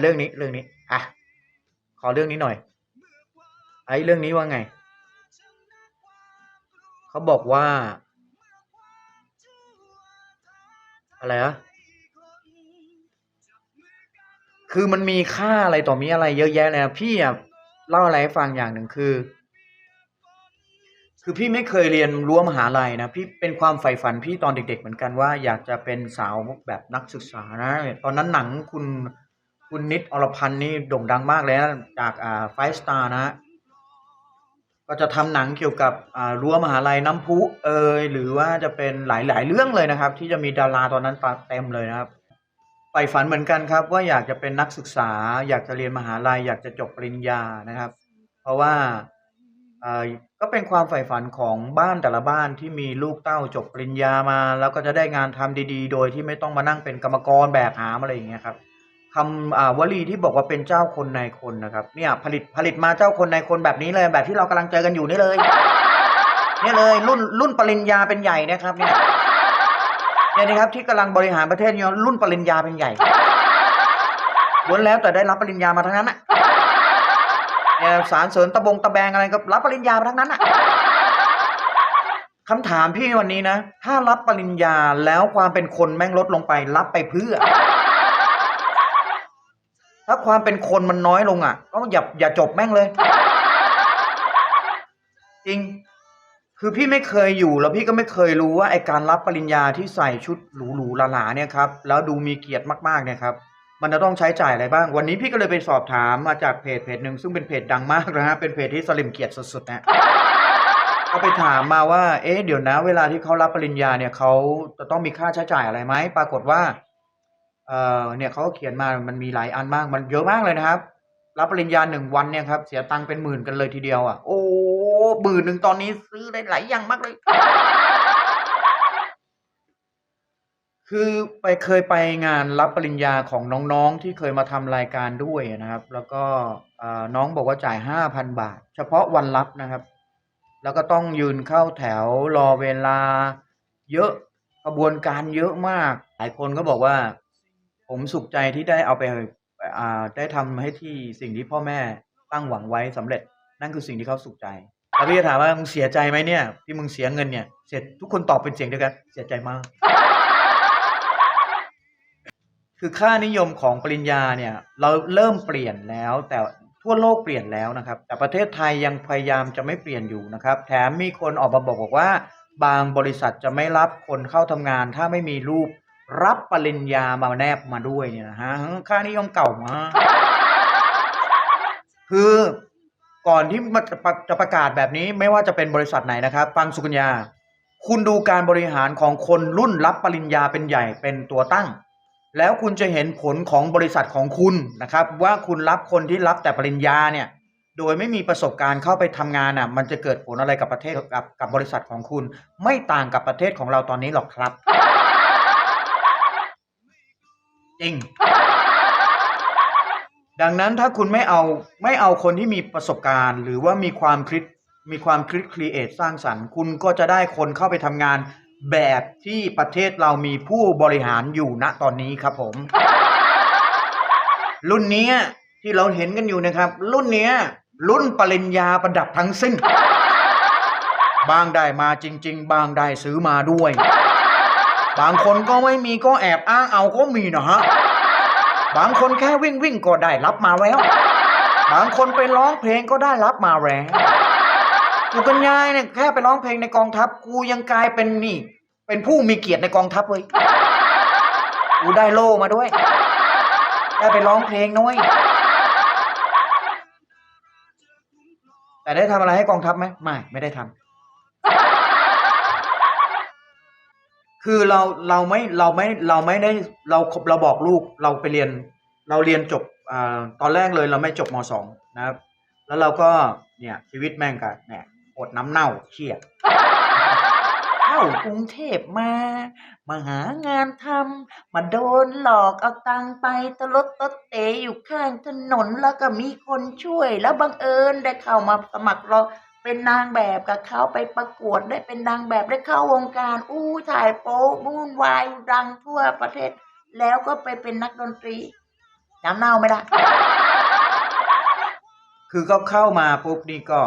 เรื่องนี้เรื่องนี้อะขอเรื่องนี้หน่อย ไอ้เรื่องนี้ว่าไง เขาบอกว่า อะไรอะคือมันมีค่าอะไรต่อมีอะไรเยอะแยะเลยนะพี่อะเล่าอะไรให้ฟังอย่างหนึ่งคือ คือพี่ไม่เคยเรียนรั้วมหาลัยนะพี่เป็นความใฝ่ฝันพี่ตอนเด็ก ๆ เหมือนกันว่า อยากจะเป็นสาวแบบนักศึกษานะ ตอนนั้นหนังคุณ คุณนิดอรพันธ์นี่โด่งดังมากเลยนะจากอ่าไฟสตาร์นะก็จะทำหนังเกี่ยวกับอ่ารั้วมหาลัยน้ำพุเอยหรือว่าจะเป็นหลายๆเรื่องเลยนะครับ ที่จะมีดาราตอนนั้นเต็มเลยนะครับใฝ่ฝันเหมือนกันครับ ว่าอยากจะเป็นนักศึกษา อยากจะเรียนมหาลัย อยากจะจบปริญญานะครับ เพราะว่าอ่อก็เป็นความใฝ่ฝันของบ้านแต่ละบ้านที่มีลูกเต้าจบปริญญามา แล้วก็จะได้งานทำดี ๆ โดยที่ไม่ต้องมานั่งเป็นกรรมกรแบกหามอะไรอย่างเงี้ยครับ คำอ่าวลีที่บอกว่าเป็นเจ้าคนนายคนนะครับ เนี่ย ผลิตผลิตมาเจ้าคนนายคนแบบนี้เลย แบบที่เรากำลังเจอกันอยู่นี่เลย เนี่ยเลยรุ่นรุ่นปริญญาเป็นใหญ่นะครับ เนี่ยเนี่ยนะครับที่กำลังบริหารประเทศเนี่ยรุ่นปริญญาเป็นใหญ่ล้วนแล้วแต่ได้รับปริญญามาทั้งนั้นอะเนี่ยสารเสริญตะบงตะแบงอะไรก็รับปริญญามาทั้งนั้นอะคำถามพี่วันนี้นะ ถ้ารับปริญญาแล้วความเป็นคนแม่งลดลงไป รับไปเพื่อ ถ้าความเป็นคนมันน้อยลงอะ ก็อย่าอย่าจบแม่งเลย จริง คือพี่ไม่เคยอยู่แล้วพี่ก็ไม่เคยรู้ว่าไอการรับปริญญาที่ใส่ชุดหรูๆหราๆเนี่ยครับ แล้วดูมีเกียรติมากๆเนี่ยครับ มันจะต้องใช้จ่ายอะไรบ้าง วันนี้พี่ก็เลยไปสอบถามมาจากเพจเพจหนึ่งซึ่งเป็นเพจดังมากนะฮะเป็นเพจที่สลิมเกียรติสุดๆนะก็ไปถามมาว่า เอ๊ะเดี๋ยวนะ เวลาที่เขารับปริญญาเนี่ยเขาจะต้องมีค่าใช้จ่ายอะไรไหมปรากฏว่า เอ่อเนี่ยเขาก็เขียนมามันมีหลายอันมากมันเยอะมากเลยนะครับ รับปริญญาหนึ่งวันเนี่ยครับ เสียตังค์เป็นหมื่นกันเลยทีเดียวอะ โอ้หมื่นหนึ่งตอนนี้ซื้อได้หลายอย่างมากเลย คือไปเคยไปงานรับปริญญาของน้องๆที่เคยมาทำรายการด้วยนะครับ แล้วก็น้องบอกว่าจ่ายห้าพันบาท เฉพาะวันรับนะครับ แล้วก็ต้องยืนเข้าแถวรอเวลา เยอะกระบวนการเยอะมาก หลายคนก็บอกว่า ผมสุขใจที่ได้เอาไปอ่าได้ทำให้ที่สิ่งที่พ่อแม่ตั้งหวังไว้สำเร็จ นั่นคือสิ่งที่เขาสุขใจแล้วพี่จะถามว่ามึงเสียใจไหมเนี่ยที่มึงเสียเงินเนี่ยเสร็จทุกคนตอบเป็นเสียงเดียวกัน เสียใจมาก คือค่านิยมของปริญญาเนี่ย เราเริ่มเปลี่ยนแล้ว แต่ทั่วโลกเปลี่ยนแล้วนะครับ แต่ประเทศไทยยังพยายามจะไม่เปลี่ยนอยู่นะครับ แถมมีคนออกมาบอกบอกว่า บางบริษัทจะไม่รับคนเข้าทำงาน ถ้าไม่มีรูป รับปริญญามาแนบมาด้วยเนี่ยนะฮะค่านิยมเก่ามาคือก่อนที่มันจะประจะประกาศแบบนี้ ไม่ว่าจะเป็นบริษัทไหนนะครับ ฟังสุกัญญา คุณดูการบริหารของคนรุ่นรับปริญญาเป็นใหญ่เป็นตัวตั้ง แล้วคุณจะเห็นผลของบริษัทของคุณนะครับ ว่าคุณรับคนที่รับแต่ปริญญาเนี่ย โดยไม่มีประสบการณ์เข้าไปทำงานอะ มันจะเกิดผลอะไรกับประเทศกับกับบริษัทของคุณ ไม่ต่างกับประเทศของเราตอนนี้หรอกครับ จริง ดังนั้นถ้าคุณไม่เอาไม่เอาคนที่มีประสบการณ์ หรือว่ามีความคิดมีความคิดครีเอทสร้างสรรค์ คุณก็จะได้คนเข้าไปทำงานแบบที่ประเทศเรามีผู้บริหารอยู่ณตอนนี้ครับผม รุ่นเนี้ยที่เราเห็นกันอยู่นะครับ รุ่นเนี้ยรุ่นปริญญาประดับทั้งสิ้น บางได้มาจริง ๆ บางได้ซื้อมาด้วย บางคนก็ไม่มีก็แอบอ้างเอาก็มีนะฮะ บางคนแค่วิ่งวิ่งก็ได้รับมาแล้ว บางคนไปร้องเพลงก็ได้รับมาแล้ว กูกันยายเนี่ยแค่ไปร้องเพลงในกองทัพ กูยังกลายเป็นนี่ เป็นผู้มีเกียรติในกองทัพเลย กูได้โล่มาด้วย ได้ไปร้องเพลงน้อย แต่ได้ทำอะไรให้กองทัพไหมไม่ ไม่ได้ทำ คือเราเราไม่เราไม่เราไม่ได้เราเราบอกลูกเราไปเรียน เราเรียนจบอตอนแรกเลยเราไม่จบมสองนะครับ แล้วเราก็เนี่ยชีวิตแม่งกันเนี่ยอดน้ำเน่าเครียดเข้ากรุงเทพมา มาหางานทำมาโดนหลอกเอาตังค์ไปตลดตะเตะอยู่ข้างถนนแล้วก็มีคนช่วย แล้วบังเอิญได้เข้ามาสมัครเรา เป็นนางแบบกับเขาไปประกวดได้เป็นนางแบบได้เข้าวงการอู้ถ่ายโป๊วุ่นวายดังทั่วประเทศ แล้วก็ไปเป็นนักดนตรีน้ำเน่าไม่ได้ คือก็เข้ามาปุ๊บนี่ก็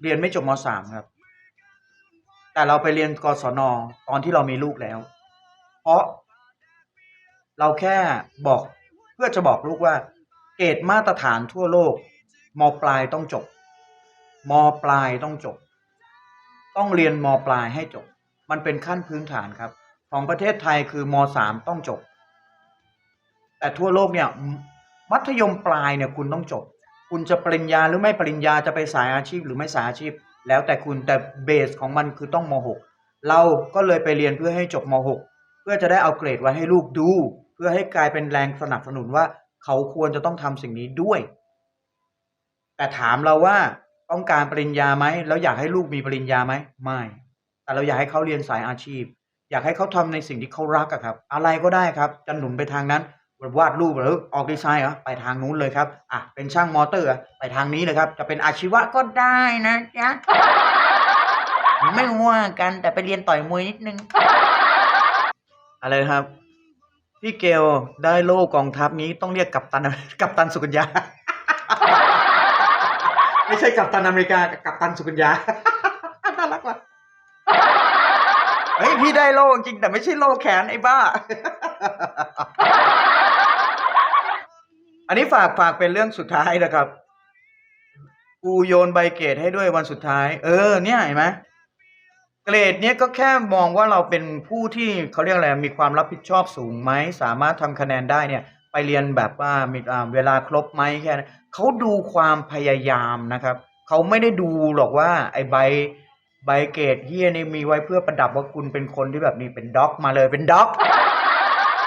เรียนไม่จบมสามครับ แต่เราไปเรียนกศนตอนที่เรามีลูกแล้ว เพราะ เราแค่บอกเพื่อจะบอกลูกว่า เกรดมาตรฐานทั่วโลกมปลายต้องจบ มปลายต้องจบ ต้องเรียนมปลายให้จบ มันเป็นขั้นพื้นฐานครับ ของประเทศไทยคือมสามต้องจบ แต่ทั่วโลกเนี่ยมัธยมปลายเนี่ยคุณต้องจบ คุณจะปริญญาหรือไม่ปริญญาจะไปสายอาชีพหรือไม่สายอาชีพ แล้วแต่คุณแต่เบสของมันคือต้องม .6 เราก็เลยไปเรียนเพื่อให้จบม .6 เพื่อจะได้เอาเกรดไว้ให้ลูกดู เพื่อให้กลายเป็นแรงสนับสนุนว่าเขาควรจะต้องทำสิ่งนี้ด้วย แต่ถามเราว่า ต้องการปริญญาไหมแล้วอยากให้ลูกมีปริญญาไหมไม่ แต่เราอยากให้เขาเรียนสายอาชีพ อยากให้เขาทำในสิ่งที่เขารักอะครับ อะไรก็ได้ครับจะหนุนไปทางนั้นวาดรูปหรือออกดีไซน์เหรอไปทางนู้นเลยครับอะเป็นช่างมอเตอร์ไปทางนี้เลยครับ จะเป็นอาชีวะก็ได้นะจ๊ะไม่ว่ากันแต่ไปเรียนต่อยมวยนิดนึง อะไรครับ พี่เกลได้โล่กองทัพนี้ต้องเรียกกัปตันกัปตันสุกัญญา ไม่ใช่กัปตันอเมริกากัปตันสุกัญญา น่ารักว่ะเฮ้ยพี่ได้โล่จริงแต่ไม่ใช่โล่แขนไอ้บ้า อันนี้ฝากฝากเป็นเรื่องสุดท้ายนะครับ กูโยนใบเกรดให้ด้วยวันสุดท้าย เออ เนี่ยเห็นไหมเกรดเนี้ยก็แค่มองว่าเราเป็นผู้ที่เขาเรียกอะไรมีความรับผิดชอบสูงไหม สามารถทำคะแนนได้เนี่ย ไปเรียนแบบว่ามีเวลาครบไหมแค่นั้นเขาดูความพยายามนะครับเขาไม่ได้ดูหรอกว่าไอ้ใบใบเกรดเฮียนี่มีไว้เพื่อประดับว่าคุณเป็นคนที่แบบนี้เป็นด็อกมาเลยเป็นด็อก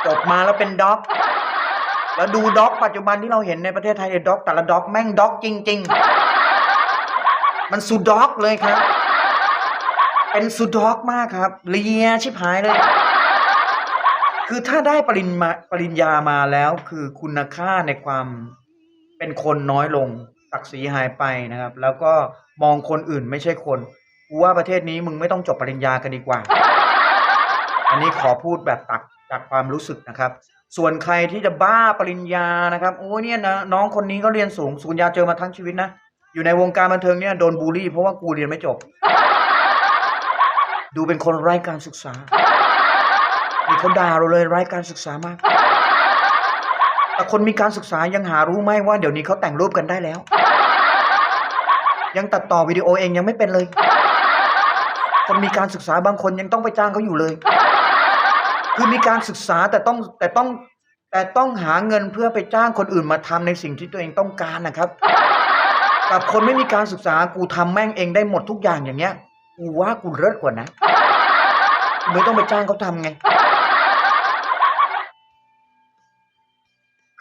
จบมาแล้วเป็นด็อก แล้วดูด็อกปัจจุบันที่เราเห็นในประเทศไทยเนี่ยด็อก แต่ละด็อกแม่งด็อกจริง ๆ มันสุดด็อกเลยครับ เป็นสุดด็อกมากครับเลียชิบหายเลย คือถ้าได้ปริญมาปริญญามาแล้ว คือคุณค่าในความเป็นคนน้อยลงศักดิ์ศรีหายไปนะครับ แล้วก็มองคนอื่นไม่ใช่คนกูว่าประเทศนี้มึงไม่ต้องจบปริญญากันดีกว่า อันนี้ขอพูดแบบตักจากความรู้สึกนะครับ ส่วนใครที่จะบ้าปริญญานะครับ โอ้ยเนี่ยนะน้องคนนี้ก็เรียนสูงสุญญาเจอมาทั้งชีวิตนะอยู่ในวงการบันเทิงเนี่ยโดนบูลลี่เพราะว่ากูเรียนไม่จบ ดูเป็นคนไร้การศึกษา เขาด่าเราเลยไร้การศึกษามาก แต่คนมีการศึกษายังหารู้ไหมว่าเดี๋ยวนี้เขาแต่งรูปกันได้แล้ว ยังตัดต่อวิดีโอเองยังไม่เป็นเลย คนมีการศึกษาบางคนยังต้องไปจ้างเขาอยู่เลย คือมีการศึกษาแต่ต้องแต่ต้องแต่ต้องหาเงินเพื่อไปจ้างคนอื่นมาทำในสิ่งที่ตัวเองต้องการนะครับกับคนไม่มีการศึกษากูทำแม่งเองได้หมดทุกอย่างอย่างเงี้ย กูว่ากูเลิศกว่านะ ไม่ต้องไปจ้างเขาทำไง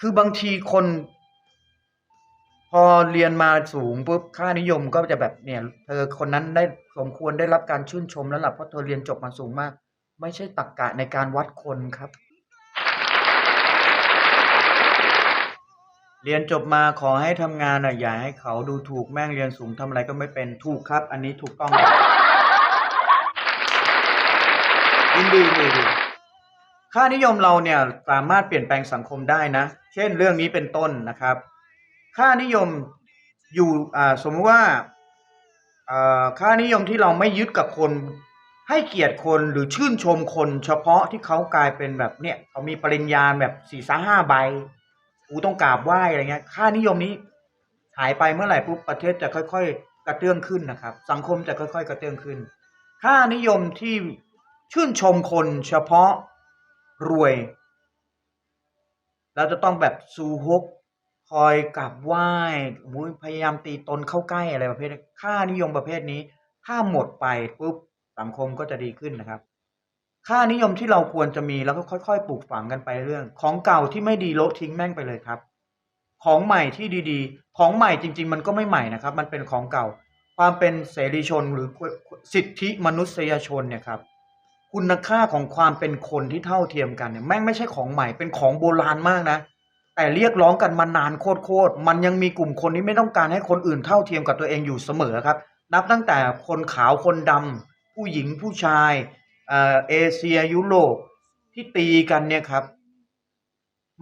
คือบางทีคน พอเรียนมาสูงปุ๊บค่านิยมก็จะแบบเนี่ย เธอคนนั้นได้สมควรได้รับการชื่นชมแล้วล่ะเพราะเธอเรียนจบมาสูงมาก ไม่ใช่ตรรกกะในการวัดคนครับ เรียนจบมาขอให้ทำงานอะอย่าให้เขาดูถูกแม่งเรียนสูงทำอะไรก็ไม่เป็นถูกครับ อันนี้ถูกต้องยินดีดีค่านิยมเราเนี่ยสามารถเปลี่ยนแปลงสังคมได้นะ เช่นเรื่องนี้เป็นต้นนะครับ ค่านิยมอยู่สมมติว่าอ่าค่านิยมที่เราไม่ยึดกับคนให้เกียรติคนหรือชื่นชมคนเฉพาะที่เขากลายเป็นแบบเนี่ยเขามีปริญญาแบบสี่สห้าใบกูต้องกราบไหว้อะไรเงี้ย ค่านิยมนี้หายไปเมื่อไหร่ปุ๊บประเทศจะค่อย ๆ กระเตื้องขึ้นนะครับ สังคมจะค่อย ๆ กระเตื้องขึ้น ค่านิยมที่ชื่นชมคนเฉพาะรวย เราจะต้องแบบซูฮกคอยกราบไหว้พยายามตีตนเข้าใกล้อะไรประเภทค่านิยมประเภทนี้ ถ้าหมดไปปุ๊บสังคมก็จะดีขึ้นนะครับ ค่านิยมที่เราควรจะมีแล้วก็ค่อยๆ ปลูกฝังกันไปเรื่อง ของเก่าที่ไม่ดีโละทิ้งแม่งไปเลยครับ ของใหม่ที่ดีๆ ของใหม่จริง ๆ มันก็ไม่ใหม่นะครับ มันเป็นของเก่า ความเป็นเสรีชนหรือสิทธิมนุษยชนเนี่ยครับ คุณค่าของความเป็นคนที่เท่าเทียมกันเนี่ยแม่งไม่ใช่ของใหม่เป็นของโบราณมากนะ แต่เรียกร้องกันมานานโคตรๆมันยังมีกลุ่มคนที่ไม่ต้องการให้คนอื่นเท่าเทียมกับตัวเองอยู่เสมอครับ นับตั้งแต่คนขาวคนดำผู้หญิงผู้ชายเอ่อเอเชียยุโรปที่ตีกันเนี่ยครับ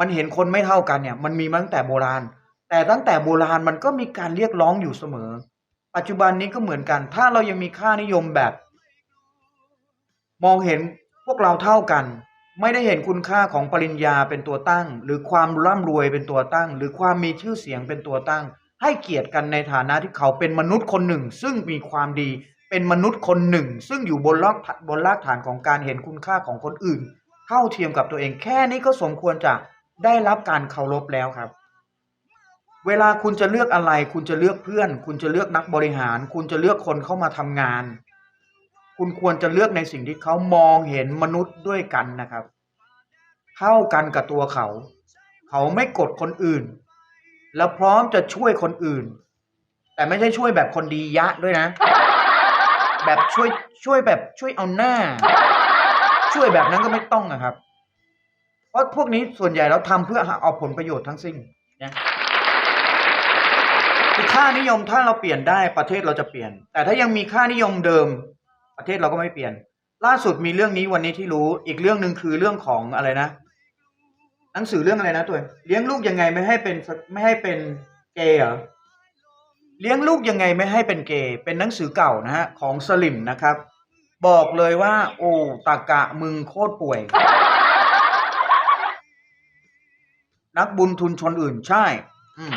มันเห็นคนไม่เท่ากันเนี่ย มันมีมาตั้งแต่โบราณ แต่ตั้งแต่โบราณมันก็มีการเรียกร้องอยู่เสมอ ปัจจุบันนี้ก็เหมือนกัน ถ้าเรายังมีค่านิยมแบบ มองเห็นพวกเราเท่ากัน ไม่ได้เห็นคุณค่าของปริญญาเป็นตัวตั้ง หรือความร่ำรวยเป็นตัวตั้ง หรือความมีชื่อเสียงเป็นตัวตั้ง ให้เกียรติกันในฐานะที่เขาเป็นมนุษย์คนหนึ่ง ซึ่งมีความดีเป็นมนุษย์คนหนึ่ง ซึ่งอยู่บนรากบนรากฐานของการเห็นคุณค่าของคนอื่น เท่าเทียมกับตัวเองแค่นี้ก็สมควรจะได้รับการเคารพแล้วครับ เวลาคุณจะเลือกอะไร คุณจะเลือกเพื่อน คุณจะเลือกนักบริหาร คุณจะเลือกคนเข้ามาทำงาน คุณควรจะเลือกในสิ่งที่เขามองเห็นมนุษย์ด้วยกันนะครับ เท่ากันกับตัวเขา เขาไม่กดคนอื่น แล้วพร้อมจะช่วยคนอื่น แต่ไม่ใช่ช่วยแบบคนดียะด้วยนะ แบบช่วยช่วยแบบช่วยเอาหน้า ช่วยแบบนั้นก็ไม่ต้องนะครับ เพราะพวกนี้ส่วนใหญ่เราทำเพื่อเอาผลประโยชน์ทั้งสิ้นนะคือค่านิยมถ้าเราเปลี่ยนได้ประเทศเราจะเปลี่ยน แต่ถ้ายังมีค่านิยมเดิม ประเทศเราก็ไม่เปลี่ยน ล่าสุดมีเรื่องนี้วันนี้ที่รู้อีกเรื่องหนึ่งคือเรื่องของอะไรนะ หนังสือเรื่องอะไรนะตัวเลี้ยงลูกยังไงไม่ให้เป็นไม่ให้เป็นเกย์เหรอเลี้ยงลูกยังไงไม่ให้เป็นเกย์เป็นหนังสือเก่านะฮะของสลิมนะครับ บอกเลยว่า โอ้ตากะมึงโคตรป่วย นักบุญทุนชนอื่นใช่ อืม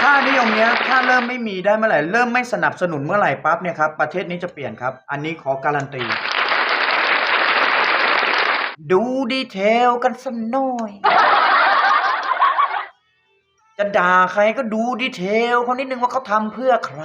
ค่านิยมเนี้ยถ้าเริ่มไม่มีได้เมื่อไหร่ เริ่มไม่สนับสนุนเมื่อไหร่ปั๊บเนี่ยครับประเทศนี้จะเปลี่ยนครับ อันนี้ขอการันตี ดูดีเทลกันสักหน่อย จะด่าใครก็ดูดีเทลเขานิดนึงว่าเขาทำเพื่อใคร